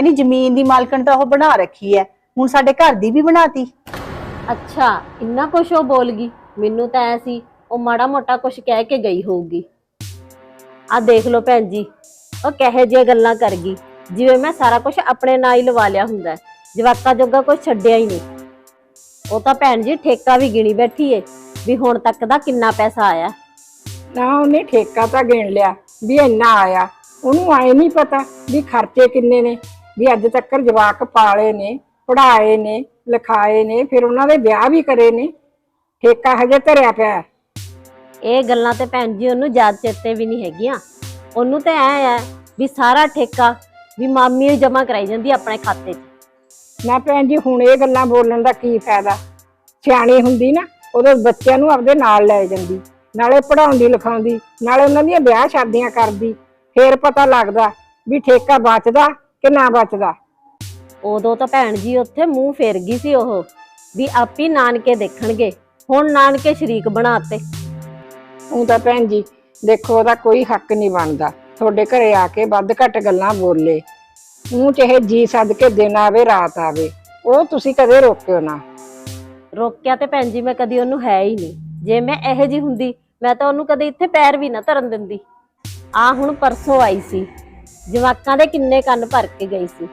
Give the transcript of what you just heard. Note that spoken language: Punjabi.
ਕਹਿੰਦੀ ਜ਼ਮੀਨ ਦੀ ਮਾਲਕਣ ਤਾਂ ਉਹ ਬਣਾ ਰੱਖੀ ਐ। ਹੁਣ ਸਾਡੇ ਘਰ ਦੀ ਵੀ ਬਣਾਤੀ। ਅੱਛਾ ਇੰਨਾ ਕੁਛ ਉਹ ਬੋਲ ਗਈ। ਮੈਨੂੰ ਤਾਂ ਐ ਸੀ ਉਹ ਮਾੜਾ ਮੋਟਾ ਕੁਛ ਕਹਿ ਕੇ ਗਈ ਹੋਊਗੀ। ਆ ਦੇਖ ਲਓ ਭੈਣ ਜੀ ਉਹ ਕਹੇ ਜਿਹੀਆਂ ਗੱਲਾਂ ਕਰ ਗਈ। ਜਿਵੇਂ ਮੈਂ ਸਾਰਾ ਕੁਝ ਆਪਣੇ ਨਾਂ ਹੀ ਲਵਾ ਲਿਆ ਹੁੰਦਾ ਹੈ। ਜਵਾਕਾਂ ਜੋਗਾ ਕੁਛ ਛੱਡਿਆ ਹੀ ਨਹੀਂ। ਉਹ ਤਾਂ ਭੈਣ ਜੀ ਠੇਕਾ ਵੀ ਗਿਣੀ ਬੈਠੀ ਏ ਵੀ ਹੁਣ ਤੱਕ ਦਾ ਕਿੰਨਾ ਪੈਸਾ ਆਇਆ। ਨਾ ਉਹਨੇ ਠੇਕਾ ਤਾਂ ਗਿਣ ਲਿਆ ਵੀ ਇੰਨਾ ਆਇਆ। ਉਹਨੂੰ ਆਏ ਨਹੀਂ ਪਤਾ ਵੀ ਖਰਚੇ ਕਿੰਨੇ ਨੇ। ਵੀ ਅੱਜ ਤੱਕ ਜਵਾਕ ਪਾਲੇ ਨੇ ਪੜਾਏ ਨੇ ਲਿਖਾਏ ਨੇ ਫਿਰ ਉਹਨਾਂ ਦੇ ਵਿਆਹ ਵੀ ਕਰੇ ਨੇ। ਠੇਕਾ ਹਜੇ ਧਰਿਆ ਪਿਆ ਹੈ। ਇਹ ਗੱਲਾਂ ਤੇ ਭੈਣ ਜੀ ਉਹਨੂੰ ਯਾਦ ਚੇਤੇ ਵੀ ਨਹੀਂ ਹੈਗੀਆਂ। ਉਹਨੂੰ ਤੇ ਐ ਹੈ ਵੀ ਸਾਰਾ ਠੇਕਾ ਵੀ ਮਾਮੀ ਹੀ ਜਮਾ ਕਰਾਈ ਜਾਂਦੀ ਆ ਆਪਣੇ ਖਾਤੇ 'ਚ। ਨਾ ਭੈਣ ਜੀ ਹੁਣ ਇਹ ਗੱਲਾਂ ਬੋਲਣ ਦਾ ਕੀ ਫਾਇਦਾ? ਸਿਆਣੀ ਹੁੰਦੀ ਨਾ ਉਹਦੇ ਬੱਚਿਆਂ ਨੂੰ ਆਪਦੇ ਨਾਲ ਲੈ ਜਾਂਦੀ। ਨਾਲੇ ਪੜਾਉਂਦੀ ਲਿਖਾਉਂਦੀ ਨਾਲੇ ਉਹਨਾਂ ਦੀਆਂ ਵਿਆਹ ਸ਼ਾਦੀਆਂ ਕਰਦੀ। ਫੇਰ ਪਤਾ ਲੱਗਦਾ ਵੀ ਠੇਕਾ ਬਚਦਾ ਕਿ ਨਾ ਬਚਦਾ? ਉਦੋਂ ਤਾਂ ਭੈਣ ਜੀ ਉੱਥੇ ਮੂੰਹ ਫੇਰ ਗਈ ਸੀ ਉਹ ਵੀ ਆਪੀ ਨਾਨਕੇ ਦੇਖਣਗੇ ਹੁਣ ਨਾਨਕੇ ਸ਼ਰੀਕ ਬਣਾਤੇ। ਉਹ ਤਾਂ ਭੈਣ ਜੀ ਦੇਖੋ ਉਹਦਾ ਕੋਈ ਹੱਕ ਨਹੀਂ ਬਣਦਾ। ਤੁਹਾਡੇ ਘਰੇ ਆ ਕੇ ਵੱਧ ਘੱਟ ਗੱਲਾਂ ਬੋਲੇ। ਉਹ ਚਾਹੇ ਜੀ ਸੱਦ ਕੇ ਦਿਨ ਆਵੇ ਰਾਤ ਆਵੇ। ਉਹ ਤੁਸੀਂ ਕਦੇ ਰੋਕਿਓ ਨਾ। ਰੋਕਿਆ ਤੇ ਭੈਣ ਜੀ ਮੈਂ ਕਦੀ ਉਹਨੂੰ ਹੈ ਹੀ ਨਹੀਂ। ਜੇ ਮੈਂ ਇਹੋ ਜੀ ਹੁੰਦੀ ਮੈਂ ਤਾਂ ਉਹਨੂੰ ਕਦੇ ਇੱਥੇ ਪੈਰ ਵੀ ਨਾ ਧਰਨ ਦਿੰਦੀ। ਆ ਹੁਣ ਪਰਸੋਂ ਆਈ ਸੀ। ਜਵਾਕਾਂ ਦੇ ਕਿੰਨੇ ਕੰਨ ਭਰ ਕੇ ਗਈ ਸੀ।